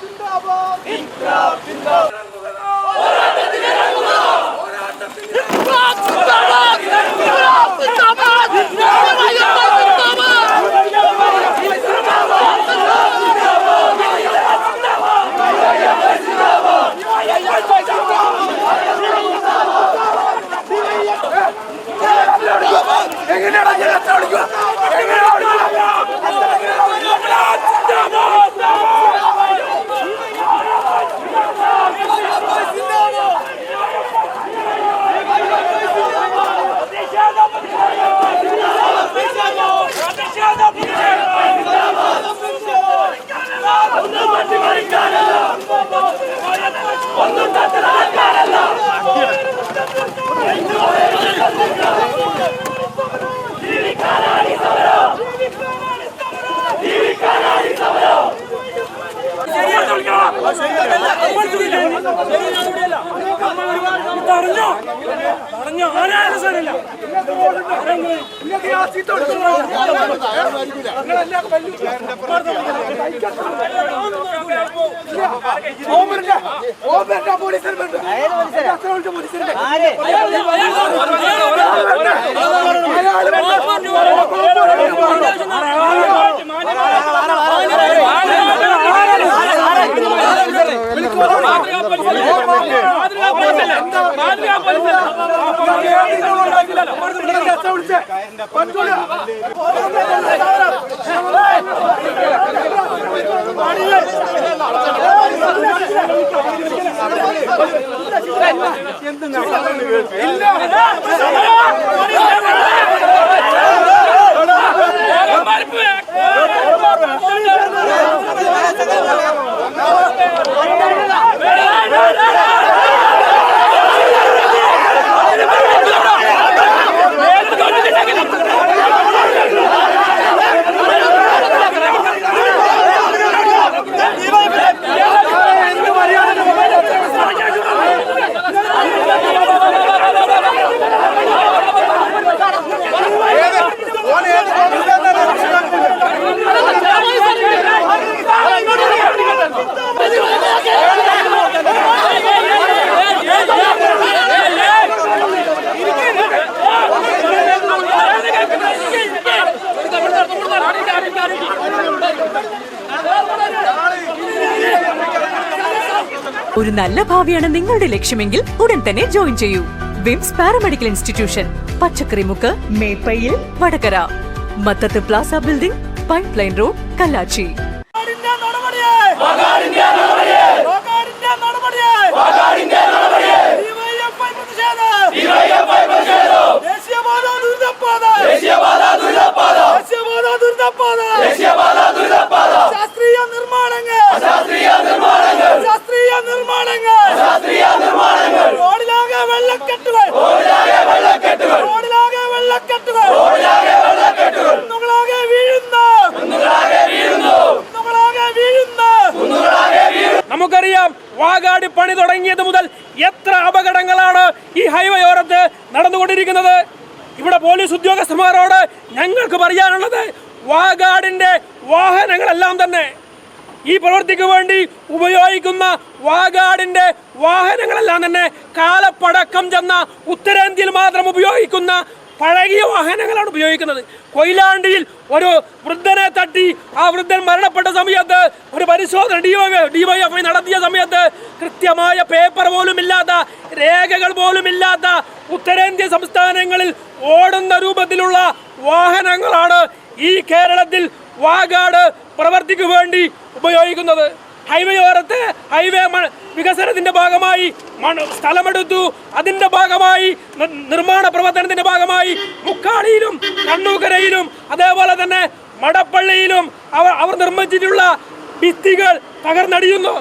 zindabad! ಒಂದು ತಂತ್ರ ಕಾರಲ್ಲ മാതൃകാ പോലീസല്ല മരിപ്പ് ഒരു നല്ല ഭാവിയാണ് നിങ്ങളുടെ ലക്ഷ്യമെങ്കിൽ ഉടൻ തന്നെ ജോയിൻ ചെയ്യൂ. VIMS paramedical institution Pachakkarimukku Meppayil Vadakara. Mathath plaza building pipe line road Kallachi. നമുക്കറിയാം വാഗാടി പണി തുടങ്ങിയത് മുതൽ എത്ര അപകടങ്ങളാണ് ഈ ഹൈവേയോരത്ത് നടന്നുകൊണ്ടിരിക്കുന്നത്. ഇവിടെ പോലീസ് ഉദ്യോഗസ്ഥന്മാരോട് ഞങ്ങൾക്ക് പറയാനുള്ളത് വാഗാടിന്റെ വാഹനങ്ങളെല്ലാം തന്നെ. ഈ പ്രവൃത്തിക്ക് വേണ്ടി ഉപയോഗിക്കുന്ന വാഗാടിന്റെ വാഹനങ്ങളെല്ലാം തന്നെ കാലപ്പടക്കം ചെന്ന ഉത്തരേന്ത്യയിൽ മാത്രം ഉപയോഗിക്കുന്ന പഴകിയ വാഹനങ്ങളാണ് ഉപയോഗിക്കുന്നത്. കൊയിലാണ്ടിയിൽ ഒരു വൃദ്ധനെ തട്ടി ആ വൃദ്ധൻ മരണപ്പെട്ട സമയത്ത് ഒരു പരിശോധന ഡിവൈ ഡിവൈഎഫ്ഐ നടത്തിയ സമയത്ത് കൃത്യമായ പേപ്പർ പോലും ഇല്ലാത്ത രേഖകൾ പോലും ഇല്ലാത്ത ഉത്തരേന്ത്യ സംസ്ഥാനങ്ങളിൽ ഓടുന്ന രൂപത്തിലുള്ള വാഹനങ്ങളാണ് ഈ കേരളത്തിൽ വാഗാട് പ്രവർത്തിക്കു വേണ്ടി ഉപയോഗിക്കുന്നത്. ഹൈവേയോരത്ത് ഹൈവേ വികസനത്തിന്റെ ഭാഗമായി സ്ഥലമെടുത്തു. അതിന്റെ ഭാഗമായി നിർമ്മാണ പ്രവർത്തനത്തിന്റെ ഭാഗമായി മുക്കാളിയിലും കണ്ണൂക്കരയിലും അതേപോലെ തന്നെ മടപ്പള്ളിയിലും അവർ അവർ നിർമ്മിച്ചിട്ടുള്ള ഭിത്തികൾ തകർന്നടിയുന്നു.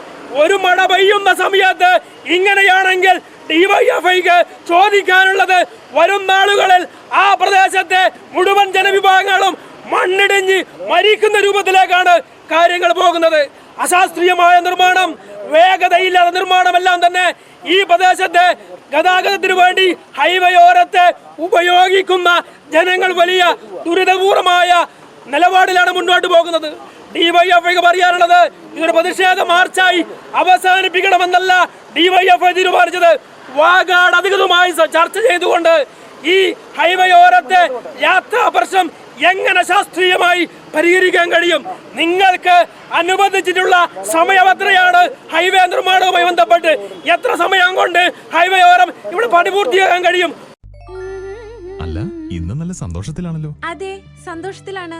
ഒരു മഴ പെയ്യുന്ന സമയത്ത് ഇങ്ങനെയാണെങ്കിൽ ഡിവൈഎഫ്ഐക്ക് ചോദിക്കാനുള്ളത് വരും നാളുകളിൽ ആ പ്രദേശത്തെ മുഴുവൻ ജനവിഭാഗങ്ങളും മണ്ണിടിഞ്ഞ് മരിക്കുന്ന രൂപത്തിലേക്കാണ് കാര്യങ്ങൾ പോകുന്നത്. അശാസ്ത്രീയമായ നിർമ്മാണം വേഗതയില്ലാത്ത നിർമ്മാണമെല്ലാം തന്നെ ഈ പ്രദേശത്തെ ഗതാഗതത്തിന് വേണ്ടി ഹൈവേയോരത്തെ ഉപയോഗിക്കുന്ന ജനങ്ങൾ വലിയ ദുരിതപൂർവമായ നിലപാടിലാണ് മുന്നോട്ട് പോകുന്നത്. ഡിവൈഎഫ്ഐക്ക് പറയാനുള്ളത് ഇതൊരു പ്രതിഷേധ മാർച്ചായി അവസാനിപ്പിക്കണമെന്നല്ല ഡിവൈഎഫ്ഐ തീരുമാനിച്ചത്. വാഗാട് അധികൃതമായി ചർച്ച ചെയ്തുകൊണ്ട് ഈ ഹൈവേയോരത്തെ യാത്രാ പ്രശ്നം എങ്ങനെ ശാസ്ത്രീയമായി പരിഹരിക്കാൻ കഴിയും? നിങ്ങൾക്ക് അനുബന്ധിച്ചിട്ടുള്ള സമയം എത്രയാണ്? ഹൈവേ നിർമ്മാണവുമായി ബന്ധപ്പെട്ട് എത്ര സമയം കൊണ്ട് ഹൈവേ ഓരം ഇവിടെ പണി പൂർത്തിയാക്കാൻ കഴിയും? അല്ല ഇന്ന് നല്ല സന്തോഷത്തിലാണല്ലോ. അതെ സന്തോഷത്തിലാണ്.